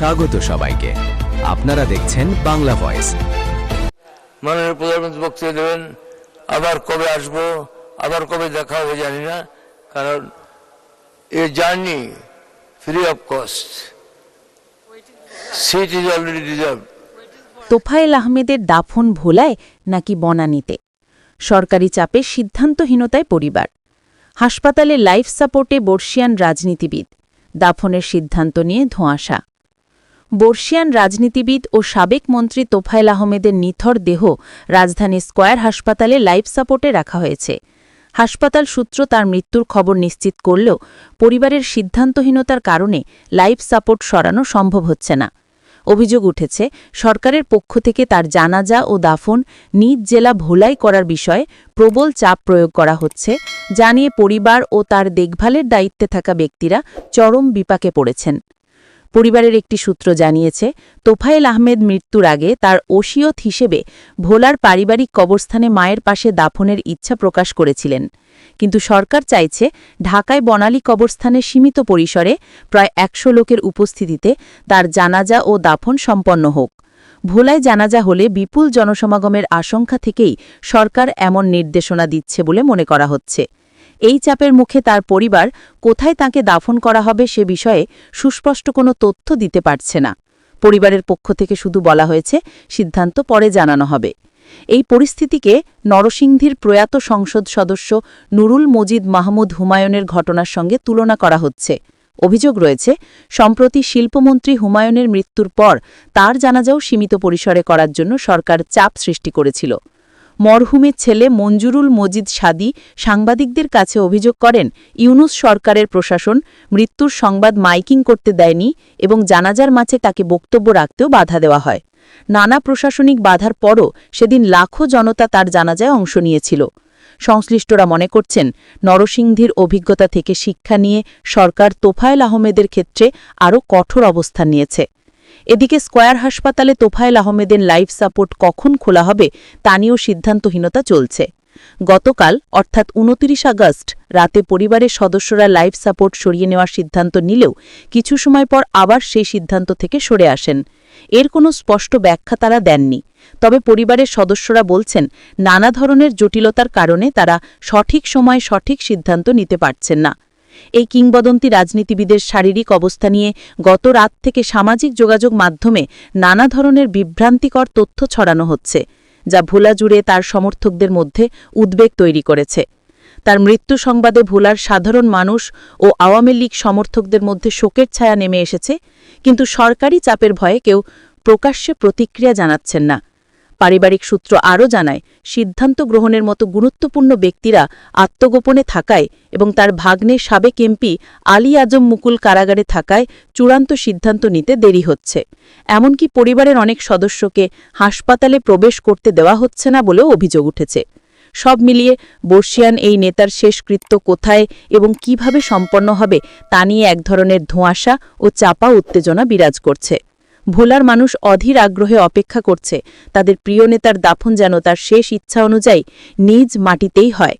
স্বাগত সবাইকে। আপনারা দেখছেন বাংলা ভয়েস। মাননীয় প্রধানমন্ত্রী বক্তব্য দেবেন আবার কবে আসব আবার কবে দেখা হবে জানি না কারণ a journey free of cost seat is already reserve Tofail আহমেদের দাফন ভোলায় নাকি বনানীতে? সরকারি চাপে সিদ্ধান্তহীনতায় পরিবার। হাসপাতালে লাইফ সাপোর্টে বর্ষিয়ান রাজনীতিবিদ। দাফনের সিদ্ধান্ত নিয়ে ধোঁয়াশা। বর্ষিয়ান রাজনীতিবিদ ও সাবেক মন্ত্রী তোফায়েল আহমেদের নিথর দেহ রাজধানী স্কয়ার হাসপাতালে লাইফ সাপোর্টে রাখা হয়েছে। হাসপাতাল সূত্র তার মৃত্যুর খবর নিশ্চিত করলেও পরিবারের সিদ্ধান্তহীনতার কারণে লাইফ সাপোর্ট সরানো সম্ভব হচ্ছে না। অভিযোগ উঠেছে, সরকারের পক্ষ থেকে তার জানাজা ও দাফন নিজ জেলা ভোলাই করার বিষয়ে প্রবল চাপ প্রয়োগ করা হচ্ছে যা নিয়ে পরিবার ও তার দেখভালের দায়িত্বে থাকা ব্যক্তিরা চরম বিপাকে পড়েছেন। পরিবারের একটি সূত্র জানিয়েছে, তোফায়েল আহমেদ মৃত্যুর আগে তার ওসিয়ত হিসেবে ভোলার পারিবারিক কবরস্থানে মায়ের পাশে দাফনের ইচ্ছা প্রকাশ করেছিলেন। কিন্তু সরকার চাইছে, ঢাকায় বনালী কবরস্থানে সীমিত পরিসরে প্রায় একশো লোকের উপস্থিতিতে তার জানাজা ও দাফন সম্পন্ন হোক। ভোলায় জানাজা হলে বিপুল জনসমাগমের আশঙ্কা থেকেই সরকার এমন নির্দেশনা দিচ্ছে বলে মনে করা হচ্ছে। এই চাপের মুখে তার পরিবার কোথায় তাকে দাফন করা হবে সে বিষয়ে সুস্পষ্ট কোনো তথ্য দিতে পারছে না। পরিবারের পক্ষ থেকে শুধু বলা হয়েছে, সিদ্ধান্ত পরে জানানো হবে। এই পরিস্থিতিকে নরসিংদীর প্রয়াত সংসদ সদস্য নুরুল মজিদ মাহমুদ হুমায়ুনের ঘটনার সঙ্গে তুলনা করা হচ্ছে। অভিযোগ রয়েছে, সম্প্রতি শিল্পমন্ত্রী হুমায়ুনের মৃত্যুর পর তার জানাজাও সীমিত পরিসরে করার জন্য সরকার চাপ সৃষ্টি করেছিল। মরহুমের ছেলে মঞ্জুরুল মজিদ সাদি সাংবাদিকদের কাছে অভিযোগ করেন, ইউনুস সরকারের প্রশাসন মৃত্যুর সংবাদ মাইকিং করতে দেয়নি এবং জানাজার মাঝে তাকে বক্তব্য রাখতেও বাধা দেওয়া হয়। নানা প্রশাসনিক বাধার পরও সেদিন লাখো জনতা তার জানাজায় অংশ নিয়েছিল। সংশ্লিষ্টরা মনে করছেন, নরসিংদীর অভিজ্ঞতা থেকে শিক্ষা নিয়ে সরকার তোফায়েল আহমেদের ক্ষেত্রে আরও কঠোর অবস্থান নিয়েছে। এদিকে স্কয়ার হাসপাতালে তোফায়েল আহমেদের লাইফ সাপোর্ট কখন খোলা হবে, তা নিয়েও সিদ্ধান্তহীনতা চলছে। গতকাল, অর্থাৎ উনতিরিশ আগস্ট, রাতে পরিবারের সদস্যরা লাইফ সাপোর্ট সরিয়ে নেওয়ার সিদ্ধান্ত নিলেও কিছু সময় পর আবার সেই সিদ্ধান্ত থেকে সরে আসেন। এর কোনো স্পষ্ট ব্যাখ্যা তারা দেননি। তবে পরিবারের সদস্যরা বলছেন, নানা ধরনের জটিলতার কারণে তারা সঠিক সময়ে সঠিক সিদ্ধান্ত নিতে পারছেন না। এই কিংবদন্তি রাজনীতিবিদের শারীরিক অবস্থা নিয়ে গত রাত থেকে সামাজিক যোগাযোগ মাধ্যমে নানা ধরনের বিভ্রান্তিকর তথ্য ছড়ানো হচ্ছে, যা ভোলা জুড়ে তার সমর্থকদের মধ্যে উদ্বেগ তৈরি করেছে। তার মৃত্যু সংবাদে ভোলার সাধারণ মানুষ ও আওয়ামী লীগ সমর্থকদের মধ্যে শোকের ছায়া নেমে এসেছে, কিন্তু সরকারি চাপের ভয়ে কেউ প্রকাশ্যে প্রতিক্রিয়া জানাচ্ছেন না। পারিবারিক সূত্র আরও জানায়, সিদ্ধান্ত গ্রহণের মতো গুরুত্বপূর্ণ ব্যক্তিরা আত্মগোপনে থাকায় এবং তার ভাগ্নে সাবেক এমপি আলী আজম মুকুল কারাগারে থাকায় চূড়ান্ত সিদ্ধান্ত নিতে দেরি হচ্ছে। এমনকি পরিবারের অনেক সদস্যকে হাসপাতালে প্রবেশ করতে দেওয়া হচ্ছে না বলেও অভিযোগ উঠেছে। সব মিলিয়ে বর্ষিয়ান এই নেতার শেষকৃত্য কোথায় এবং কীভাবে সম্পন্ন হবে তা নিয়ে এক ধরনের ধোঁয়াশা ও চাপা উত্তেজনা বিরাজ করছে। ভোলার মানুষ অধীর আগ্রহে অপেক্ষা করছে। তাদের প্রিয় নেতার দাফন যেন তার শেষ ইচ্ছা অনুযায়ী নিজ মাটিতেই হয়।